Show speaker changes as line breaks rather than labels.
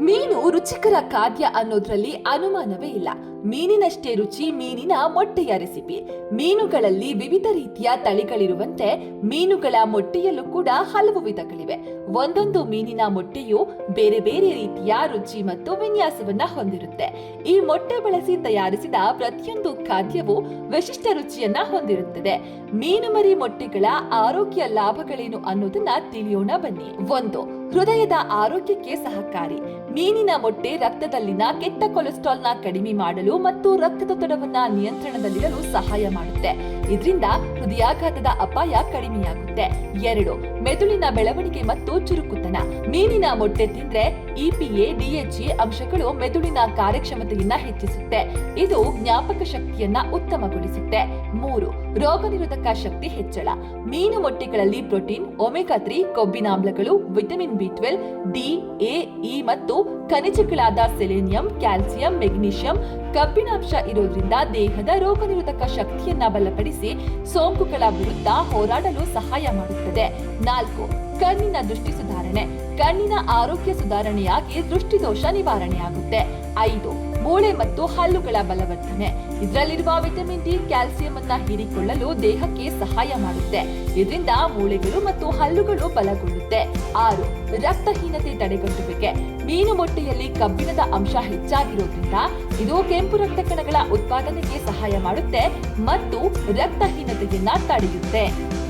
ಮೀನು ರುಚಿಕರ ಖಾದ್ಯ ಅನ್ನೋದ್ರಲ್ಲಿ ಅನುಮಾನವೇ ಇಲ್ಲ. ಮೀನಿನಷ್ಟೇ ರುಚಿ, ಮೀನಿನ ಮೊಟ್ಟೆಯ ರೆಸಿಪಿ. ಮೀನುಗಳಲ್ಲಿ ವಿವಿಧ ರೀತಿಯ ತಳಿಗಳಿರುವಂತೆ ಮೀನುಗಳ ಮೊಟ್ಟೆಯಲ್ಲೂ ಕೂಡ ಹಲವು ವಿಧಗಳಿವೆ. ಒಂದೊಂದು ಮೀನಿನ ಮೊಟ್ಟೆಯು ಬೇರೆ ಬೇರೆ ರೀತಿಯ ರುಚಿ ಮತ್ತು ವಿನ್ಯಾಸವನ್ನ ಹೊಂದಿರುತ್ತೆ. ಈ ಮೊಟ್ಟೆ ಬಳಸಿ ತಯಾರಿಸಿದ ಪ್ರತಿಯೊಂದು ಖಾದ್ಯವು ವಿಶಿಷ್ಟ ರುಚಿಯನ್ನ ಹೊಂದಿರುತ್ತದೆ. ಮೀನು ಮರಿ ಮೊಟ್ಟೆಗಳ ಆರೋಗ್ಯ ಲಾಭಗಳೇನು ಅನ್ನೋದನ್ನ ತಿಳಿಯೋಣ ಬನ್ನಿ. ಒಂದು, ಹೃದಯದ ಆರೋಗ್ಯಕ್ಕೆ ಸಹಕಾರಿ. ಮೀನಿನ ಮೊಟ್ಟೆ ರಕ್ತದಲ್ಲಿನ ಕೆಟ್ಟ ಕೊಲೆಸ್ಟ್ರಾಲ್ನ ಕಡಿಮೆ ಮಾಡಲು ಮತ್ತು ರಕ್ತದೊತ್ತಡವನ್ನ ನಿಯಂತ್ರಣದಲ್ಲಿಡಲು ಸಹಾಯ ಮಾಡುತ್ತೆ. ಇದರಿಂದ ಹೃದಯಾಘಾತದ ಅಪಾಯ ಕಡಿಮೆಯಾಗುತ್ತೆ. ಎರಡು, ಮೆದುಳಿನ ಬೆಳವಣಿಗೆ ಮತ್ತು ಚುರುಕುತನ. ಮೀನಿನ ಮೊಟ್ಟೆ ತಿಂದ್ರೆ ಇಪಿಎ ಡಿಎಚ್ಇ ಅಂಶಗಳು ಮೆದುಳಿನ ಕಾರ್ಯಕ್ಷಮತೆಯನ್ನ ಹೆಚ್ಚಿಸುತ್ತೆ. ಇದು ಜ್ಞಾಪಕ ಶಕ್ತಿಯನ್ನ ಉತ್ತಮಗೊಳಿಸುತ್ತೆ. ಮೂರು ರೋಗ ನಿರೋಧಕ ಶಕ್ತಿ ಹೆಚ್ಚಳ. ಮೀನು ಮೊಟ್ಟೆಗಳಲ್ಲಿ protein, omega three ಕೊಬ್ಬಿನಾಮ್ಲಗಳು vitamin B twelve, D, A, E ಮತ್ತು ಖನಿಜಗಳಾದ ಸೆಲೆನಿಯಂ, ಕ್ಯಾಲ್ಸಿಯಂ, ಮೆಗ್ನೀಷಿಯಂ, ಕಬ್ಬಿಣಾಂಶ ಇರೋದ್ರಿಂದ ದೇಹದ ರೋಗ ನಿರೋಧಕ ಶಕ್ತಿಯನ್ನ ಬಲಪಡಿಸಿ ಸೋಂಕುಗಳ ವಿರುದ್ಧ ಹೋರಾಡಲು ಸಹಾಯ ಮಾಡುತ್ತದೆ. ನಾಲ್ಕು ಕಣ್ಣಿನ ದೃಷ್ಟಿ ಸುಧಾರಣೆ, ಕಣ್ಣಿನ ಆರೋಗ್ಯ ಸುಧಾರಣೆಯಾಗಿ ದೃಷ್ಟಿದೋಷ ನಿವಾರಣೆಯಾಗುತ್ತೆ. ಐದು, ಮೂಳೆ ಮತ್ತು ಹಲ್ಲುಗಳ ಬಲವರ್ಧನೆ. ಇದರಲ್ಲಿರುವ ವಿಟಮಿನ್ ಡಿ, ಕ್ಯಾಲ್ಸಿಯಂ ಅನ್ನ ಹೀರಿಕೊಳ್ಳಲು ದೇಹಕ್ಕೆ ಸಹಾಯ ಮಾಡುತ್ತೆ. ಇದರಿಂದ ಮೂಳೆಗಳು ಮತ್ತು ಹಲ್ಲುಗಳು ಬಲಗೊಳ್ಳುತ್ತೆ. ಆರು, ರಕ್ತಹೀನತೆ ತಡೆಗಟ್ಟುವಿಕೆ. ಮೀನು ಮೊಟ್ಟೆಯಲ್ಲಿ ಕಬ್ಬಿಣದ ಅಂಶ ಹೆಚ್ಚಾಗಿರೋದ್ರಿಂದ ಇದು ಕೆಂಪು ರಕ್ತ ಕಣಗಳ ಉತ್ಪಾದನೆಗೆ ಸಹಾಯ ಮಾಡುತ್ತೆ ಮತ್ತು ರಕ್ತಹೀನತೆಯನ್ನ ತಡೆಯುತ್ತೆ.